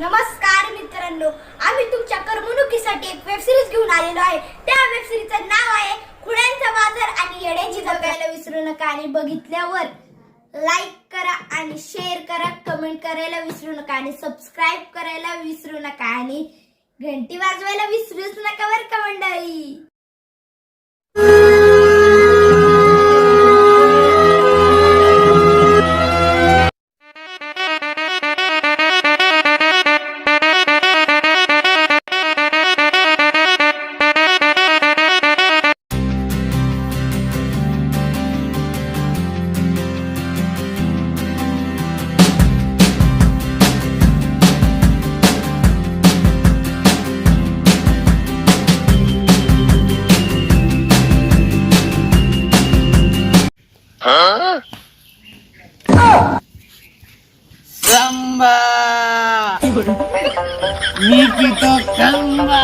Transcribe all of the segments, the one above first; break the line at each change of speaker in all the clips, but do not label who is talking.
नमस्कार मित्रांनो आम्ही तुमच्या करमणुकीसाठी एक वेब सिरीज घेऊन आलेलो आहे. त्या वेब सिरीजचं नाव आहे खुड्यांचा बाजार आणि येड्याची जगायला विसरू नका आणि बघितल्यावर लाईक करा आणि शेअर करा कमेंट करायला विसरू नका आणि सबस्क्राईब करायला विसरू नका आणि घंटी वाजवायला विसरूच नका बरं का मंडळी?
Nikito Kamba!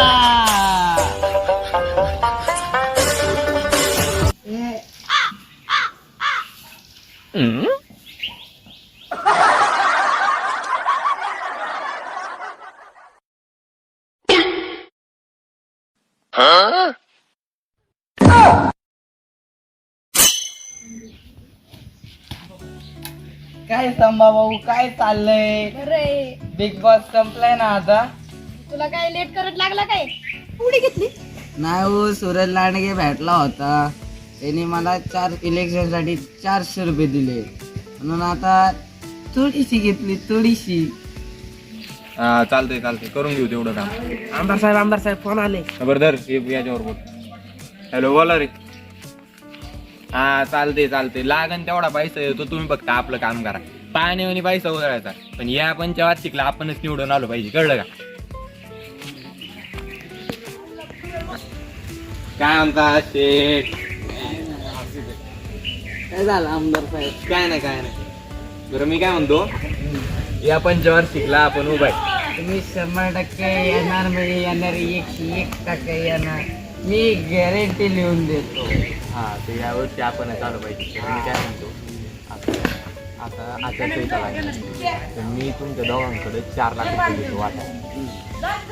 काय संभा भाऊ काय चाललंय
अरे
बिग बॉस संपलाय ना आता.
तुला काय लेट करत लागला काय? उडी घेतली.
नाही हो सूरज लांडगे भेटला होता. त्यांनी मला चार इलेक्शनसाठी चारशे रुपये दिले. म्हणून आता थोडीशी घेतली थोडीशी.
हा चालतंय चालतंय. करून घेऊ तेवढं काम.
आमदार साहेब आमदार साहेब फोन आले.
बरं धर हे याच्यावर बोल. हॅलो बोला रे. हा चालते चालते लागन तेवढा पैसा येतो तुम्ही फक्त आपलं काम करा. पाण्याने पैसा उधळायचा पण या पंचवार्षिकला आपणच निवडून आलो पाहिजे कळलं का? काय म्हणता शेठ?
काय झालं आमदार साहेब?
काय नाही काय नाही. बरं मी काय म्हणतो? या पंचवार्षिकला आपण उभा आहे.
तुम्ही शंभर टक्के येणार म्हणजे येणार एकशे एक टक्के येणार. मी गॅरंटी लिहून देतो.
हा ते यावर्षी आपण चालू पाहिजे तर मी काय म्हणतो? आता आता लागला. तर मी तुमच्या दोघांकडे चार लाख रुपये देतो वाटा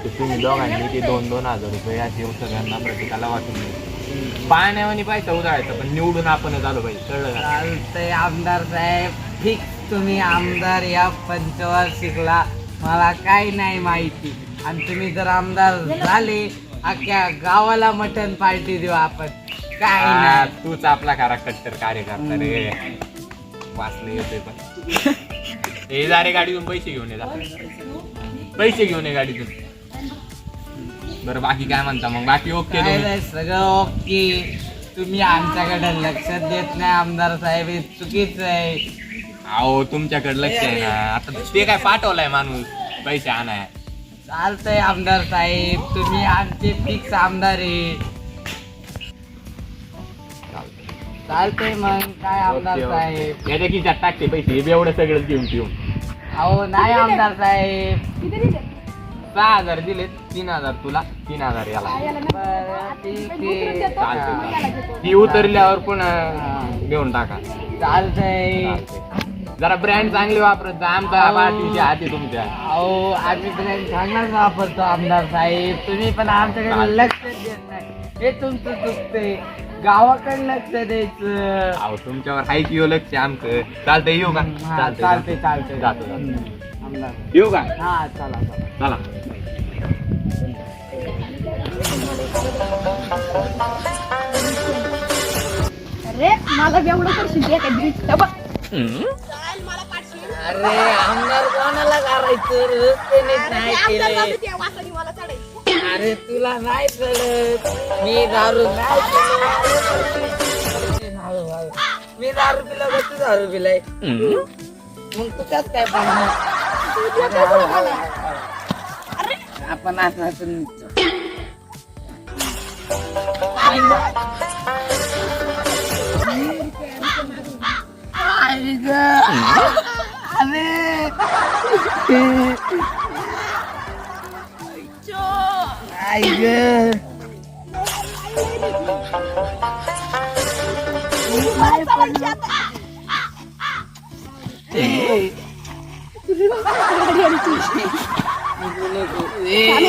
तर तुम्ही दोघांनी ते दोन दोन हजार रुपये असे सगळ्यांना प्रत्येकाला वाटून द्यायचे पाण्यावानी पैसा उधळायचा पण निवडून आपणच आलो पाहिजे. कळलं का?
चालतंय आमदार साहेब. फिक्स तुम्ही आमदार या पंचवार्षिकला. मला काही नाही माहिती. आणि तुम्ही जर आमदार झाले अख्ख्या गावाला मटन पार्टी देऊ आपण. काय
हा,
नाही.
तूच आपला खरा कट्टर कार्यकर्ता रे. वाचले येतोय पण. हे जा रे गाडीतून पैसे घेऊन ये जा. पैसे घेऊन ये गाडीतून. बरं बाकी काय म्हणता मग? बाकी ओके
काय
तुम्ही?
नाही सगळं ओके तुम्ही आमच्याकडे लक्ष देत नाही आमदार साहेब हे चुकीचं आहे.
अहो तुमच्याकडे लक्ष आहे ना. आता ते काय पाठवलाय माणूस पैसे आणाय
चालतंय आमदार साहेब. तुम्ही आमचे फिक्स आमदार आहे. चालतंय मग. काय आमदार साहेब?
याच्या खिशात टाकते पैसे. हे बी एवढं सगळं घेऊन पिऊन
अहो नाही आमदार साहेब.
किती दिले?
सहा हजार दिले तीन हजार तुला तीन हजार याला.
बरं, ठीक आहे.
चालते ती उतरल्यावर पुन्हा घेऊन टाका.
चालतंय.
चालतंय. जरा ब्रँड चांगली वापरत जा. आमचा पाठीशी हाती तुमच्या.
अहो आम्ही ब्रँड चांगलाच वापरतो आमदार साहेब. तुम्ही पण आमच्याकडे. लक्ष देत नाही. हे तुमचं चुकतंय. गावाकडे लक्ष द्यायचं.
अहो तुमच्यावर हाय की हो लक्ष आमचं. चालतंय येऊ का?
हा,
चालतंय
चालतंय चालतंय.
जातो जातो.
हम्म, आमदार
येऊ का?
हा चला चला.
चला.
अरे मला एवढं करशील ते काय दिवस बघ.
अरे आमदार कोणाला करायचं? रस्त्याने नाही केले अरे तुला नाही कळत. मी दारू नाही हळू. मी दारू पिला का तू दारू पिलाय. मग तू कस काय पाहणार आपण असं ग. अरे.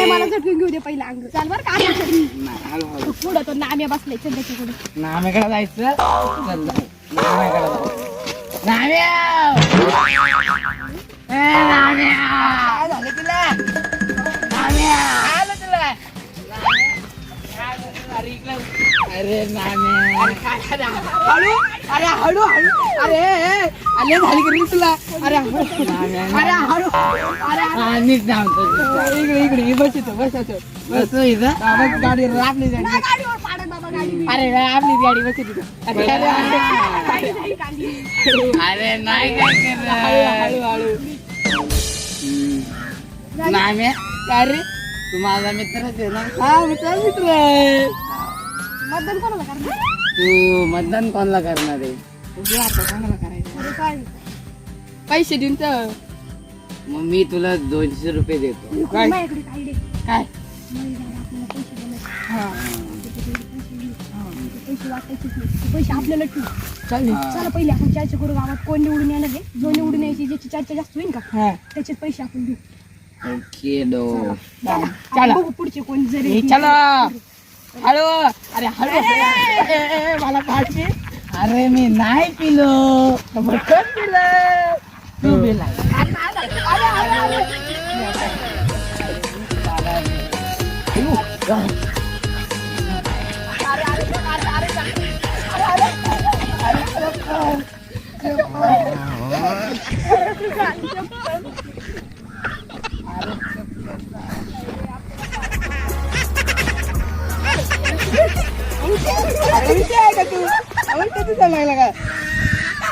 मला झटकून घेऊ दे पहिला अंग चाल बरं का पुढं तो नाम्या बसलाय चल त्याच्याकडे
नाम्याकडे जायचं चल जाऊ. नाम्याकडे जाऊ नाम्या ए, नाम्या. काय झालं तुला? नाम्या. काय झालं तुला अरे. अरे? हळू? अरे हळू हळू. अरे ए, आले झाली की रे तुला. अरे अरे हळू. अरे इकडे इकडे बस इथं बस इथं. बस गाडी आपली गाडी अरे आपली गाडी बस इथं. अरे अरे, अरे. अरे नाही हळू हळू नाम्या? काय रे तू माझा मित्रच आहे ना? हा मित्र मित्र आहे.
मतदान कोणाला करणार?
तू मतदान कोणाला करणार आहे?
आता कोणाला करायचं? अरे काय? पैसे देऊन तर.
मग मी तुला दोनशे रुपये देतो. काय?
माझ्याकडे काय? दे
काय
आपल्याला पैसे द्यायचे. ते पैसे वाटायचेच नाही. ते पैसे आपल्याला ठेवू. चालेल. चला पहिले आपण चर्चा करू गावात कोण निवडून येणार आहे. जो निवडून यायची ज्याची चर्चा जास्त होईल का? त्याचेच पैसे आपण देऊ.
ओके डो.
चला. बघू पुढचे कोण जरी
चलो. हळू अरे हळू मला पाडची अरे मी नाही पिलो भटकन पिलो तू पिला उलटी आहे का तू? उलटी तुझा लागला का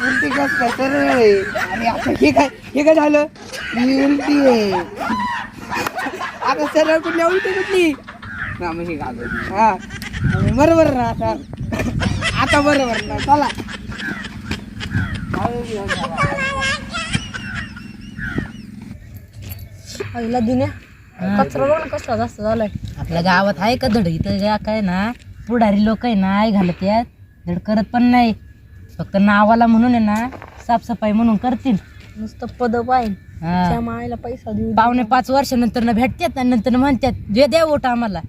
उलटी कस काय तर अरे आता हे काय हे काय झालं? मी उलटी आहे. आता सरळ कुठल्या उलटी कुठली? ना मग हे घालू हा. बरोबर ना आता. आता बरोबर ना. चला.
पहिला दुनिया कचरा बघ. ना कसला जास्त झालाय. आपल्या गावात आहे का धड? इथं काय ना पुढारी लोक आहे ना आई घालत यात धड करत पण नाही. फक्त नावाला म्हणून आहे ना साफसफाई म्हणून करतील. नुसतं पद पाहिजे
त्या मायला पैसा देऊ
पावणे पाच वर्षानंतर भेटतात आणि नंतर म्हणतात जे द्या वोट आम्हाला.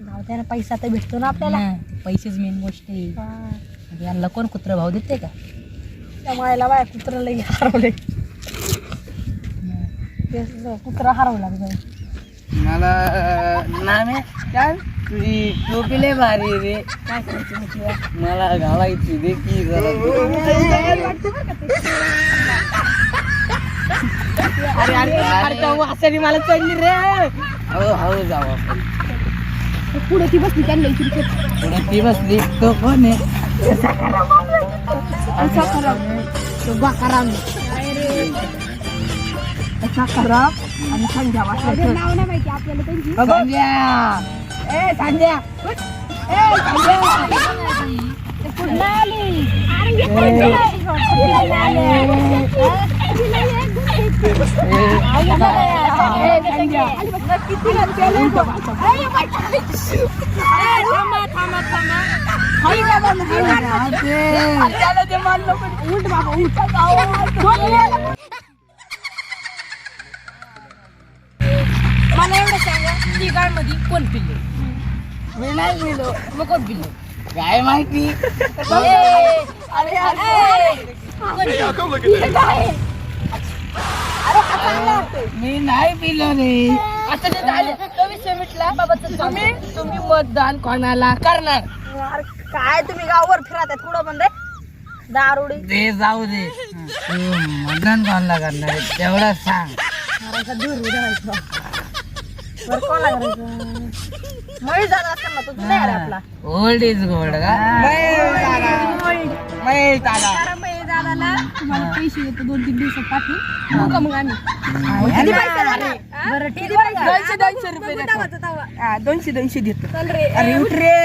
गाव त्याला पैसा तर भेटतो ना आपल्याला.
हा, ते पैसेच मेन गोष्ट आहे. आणि यांना कोण कुत्र भाव देते का?
त्या मायला बाय कुत्रा लई हरवले कुत्रा हरवला.
मला नामे काय? तुझी टोपी लय भारी आहे रे
काय करायचं मग तुला?
मला घालायची दे की जरा
अरे अरे अरे त्या वासाने मला चढली रे
हळू हळू जाऊ आपण
पुढे ती बसली त्यांना इकडे
पुढे ती बसली तो कोण आहे
तो बाकाराम सकाराम आणि संध्या वाटलं नाव नाही माहिती आपल्याला त्यांची
संध्या
ए संध्या. ए ते तो. हळू बाबा, ते वेळा.
मला एवढं सांगा तिघांमध्ये कोण पिल्ले?
मी नाही
मग
काय माहिती?
अरे अरे
मी नाही. पिलो रे.
आता जे झाले. तो विषय मिटला. बाबाचं तुम्ही तुम्ही मतदान कोणाला करणार?
अरे काय तुम्ही गावावर फिरत आहे थोडं पण रे दारुडी.
ते जाऊ दे. तू मतदान कोणाला करणार आहे? तेवढं सांग.
दूर बरं कोणाला करायचं? मळी जात असताना तो नाही अरे आपला.
ओल्ड इज गोल्ड का? महेश दादा
कारण मळी दादाला तुम्हाला पैसे येतो दोन तीन दिवसात पाठवून. का मग आम्ही. किती पैसे झाले?
बरं ठीक
दोनशे दोनशे रुपये देतो. दोनशे दोनशे देतो. चल रे. अरे उठ रे.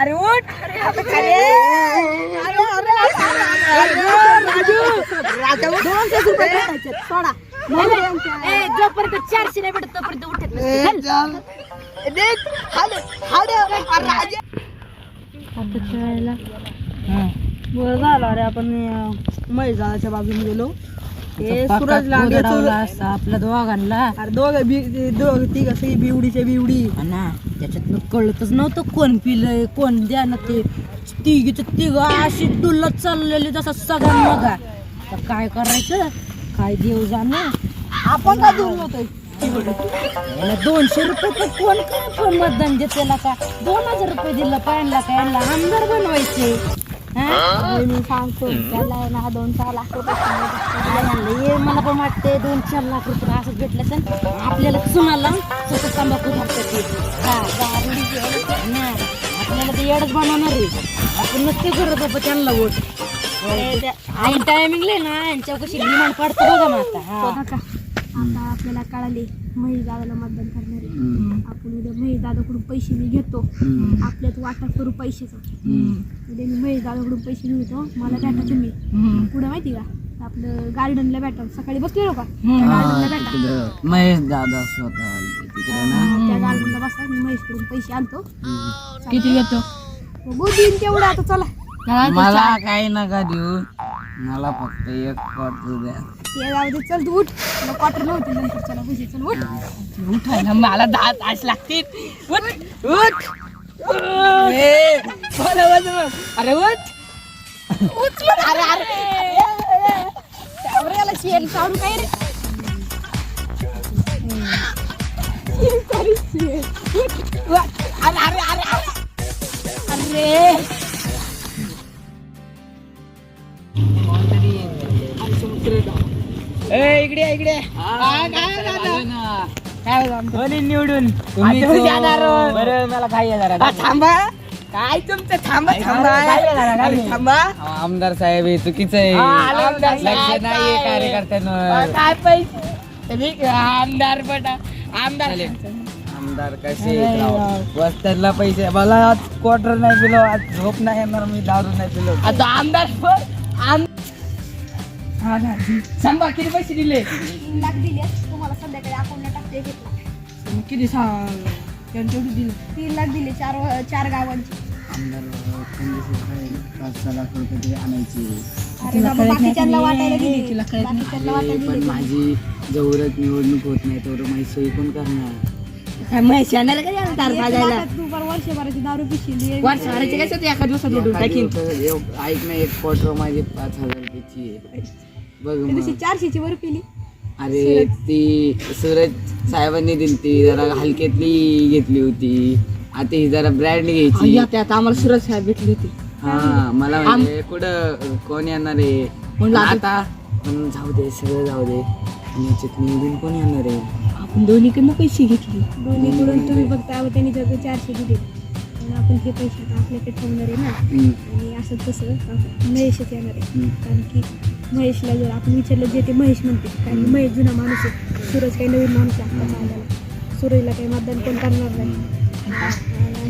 अरे उठ. अरे आता खाली. अरे, अरे, अरे, अरे, राजू. राजू. दोनशे रुपये भेटायचे. सोडा.
ए जोपर्यंत चारशे नाही भेटत तोपर्यंत उठत
चल.
बरं झालं अरे आपण बाजूने गेलो.
हे सूरज
असता आपल्या दोघांना.
अरे दोघं बी दोघ बिवडीच्या बिवडी.
ना त्याच्यातनं कळतच नव्हतं कोण पिलंय कोण द्या ना ते. तिघीच तिघ अशी डुलत चाललेली जसा सगळं बघा तर काय करायचं? काय देव जाणं.
आपण का दूर
याला दोनशे रुपये तर कोण काय पण मतदान देते का दोन हजार रुपये दिलं पाहिला का याला आमदार बनवायचे. हा?
मी सांगतो. त्याला आहे ना दोन चार लाख रुपये.
हे मला पण वाटते दोन चार लाख रुपये असंच भेटलं तर आपल्याला चुनाला स्वतः तंबाखू घालतात ते. हा, आपल्याला ते येडच बनवणार आहे. आपण नक्की करत बाबा त्यांना वोट. आई टायमिंगले ना यांच्या कशी डिमांड पडतं बघा मग आता. हा.
आता आपल्याला कळाले महेश दादाला मतदान करणार. आहे आपण उद्या महेश दादाकडून पैसे मी घेतो. आपल्यात वाटा करू पैशाचा. उद्या मी महेश दादाकडून पैसे घेतो मला भेटा तुम्ही. पुढे माहिती का? आपलं गार्डनला भेटा. सकाळी बसलेलो का? गार्डनला भेटा.
महेश दादा स्वतः तिकडे ना?
त्या गार्डनला बसा मी महेशकडून पैसे आणतो.
किती घेतो?
बघू देईन तेवढं आता चला.
मला काही नका देऊ. मला फक्त एक क्वार्टर द्या.
जाऊ दे चल तू उठ. तुला क्वार्टर नव्हते नंतर चला पैसे चल उठ.
उठायला मला दहा तास लागतील. उठ उठ. ए, बोला, बोला, बोला. अरे उठ. उठ अरे अरे
त्यावर याला शेण काय रे?
अरे अरे अरे अरे. अरे. इकडे इकडे. हा, काय दादा? काय दादा? कोणी निवडून.
हो. बरं मला काय जरा
हा, थांबा. काय तुमचं? थांबा थांबा. अरे, थांबा.
आमदार साहेब हे चुकीचं आहे.
हा, आमदार साहेब.
कार्यकर्त्यांवर.
काय पैसे? तुम्ही आमदार बटा. आमदार
आमदार कसे पैसे. मला आज क्वार्टर नाही पिलो आज झोप नाही येणार मी दारू नाही पिलो.
आता आमदार पण आम हा ना. सांगा किती पैसे दिले?
तीन लाख दिले. तुम्हाला संध्याकाळी अकाउंटला टाकते घेतला
किती सांग दिले?
तीन लाख दिले चार चार गावांची.
पाच सहा लाख रुपये तरी आणायचे.
अरे बाबा बाकीच्यांना वाटायला दिली. बाकीच्यांना वाटायला
पण
दिली.
माझी जवळच निवडणूक होत नाही तर माझी सोयी कोण करणार?
आमदार पाजायला
तू बरं वर्षभराची दारू पिशील
वर्षभराचे कसं ते एका दिवसात लुटून टाकीन.
एक- ऐक ना एक क्वार्टर माझी पाच हजार रुपयाची आहे. बघ
तशी
मग.
चारशेची वर पिली.
अरे ती सूरज साहेबांनी दिली ती जरा हलक्यातली घेतली होती. आता ही जरा ब्रँड घ्यायची.
त्यात आम्हाला सुरज साहेब भेटली होती.
हा मला म्हणजे कुठं कोण येणार आहे?
म्हणलं आता-
आता पण जाऊ दे सगळं जाऊ दे. आणि याच्यात निवडून कोण येणार आहे?
आपण दोन्हीकडनं पैसे घेतले.
दोन्हीकडून तुम्ही फक्त अहो, त्यांनी जर चारशे दिले. आणि आपण हे पैसे आता आपल्याकडे ठेवणार आहे ना.
हम्म,
आणि असं तसं आपण महेशच येणार आहे.
हम्म.
कारण की महेशला जर आपण विचारलं जे ते महेश म्हणते कारण महेश जुना माणूस आहे. सूरज काही नवीन माणूस आहे आत्ताचा आलेला सूरजला काही मतदान कोण करणार नाही.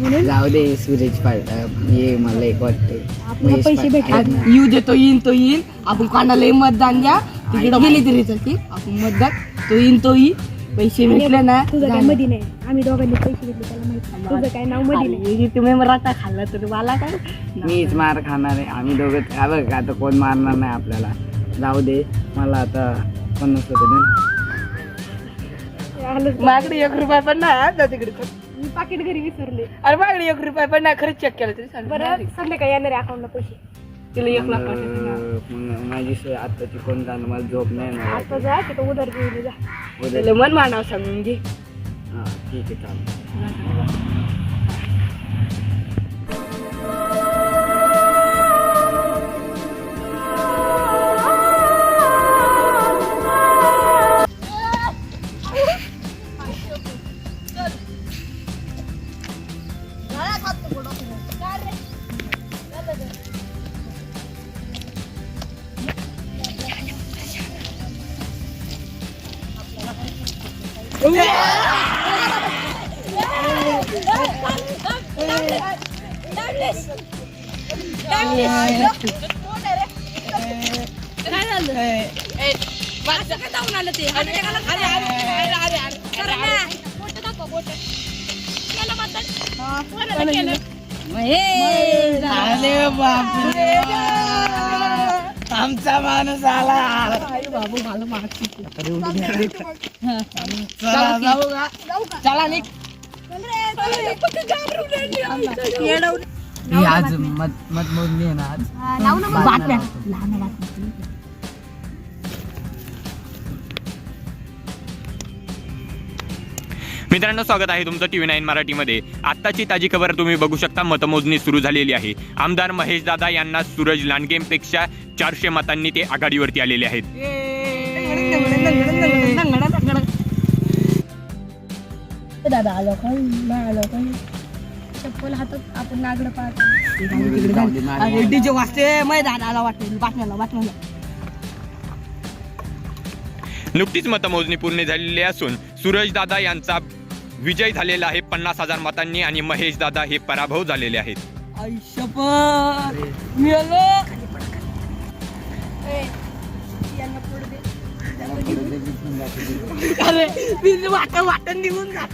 म्हणून
जाऊ दे सूरज पाटील ये मला एक वाटते
आपल्याला पैसे भेटतात ना
येऊ दे तो येईन तो येईन. आपण कोणालाही मतदान द्या. तिकडे गेली तरी चालते आपण मतदान तो येईन तो येईन. पैसे भेटले ना
तुझं काय मधी नाही. आम्ही दोघांनी पैसे घेतले त्याला माहिती तुझं काय नाव मधी नाही.
तुम्ही मराठा खाल्ला तर मला काय?
मीच मार खाणार आहे. आम्ही दोघं काय बघ आता कोण मारणार नाही आपल्याला. जाऊ दे मला आता पन्नास रुपये दे ना.
माझ्कडे एक रुपया पण नाही जा तिकडे
मी पाकिट घरी विसरले.
अरे माझ्कडे एक रुपया पण नाही खरंच चेक केलं तरी
बरं संध्याकाळी येणार आहे अकाउंटला पैसे.
तिला एक लाख
माझी सोय आत्ताची कोण जाणं मला झोप नाही येणार.
आता जा तिथं उधार घेऊन जा.
तिला मन मानाव सांगून घे.
กิจกรรม ठीक आहे चालेल
अरे बापरे.
आमचा माणूस आला.
बाबू मला
का
चला निघ.
ही आज मत मतमोजणी आहे ना आज
बातम्या
मित्रांनो स्वागत आहे तुमचं टी व्ही नाईन मराठीमध्ये आत्ताची ताजी खबर तुम्ही बघू शकता मतमोजणी सुरू झालेली आहे आमदार महेश दादा यांना सूरज लांडगेंपेक्षा चारशे मतांनी ते आघाडीवरती आलेले आहेत
दादा आलो नाही आलो कोण चप्पल हातात आपण नागडं पाहतो.
अरे डीजे वाजते मैदानाला वाटते बातम्याला बातम्याला
नुकतीच मतमोजणी पूर्ण झालेली असून सूरज दादा यांचा विजय झालेला आहे पन्नास हजार मतांनी आणि महेश दादा हे पराभव झालेले आहेत.
वाटण निघून जात.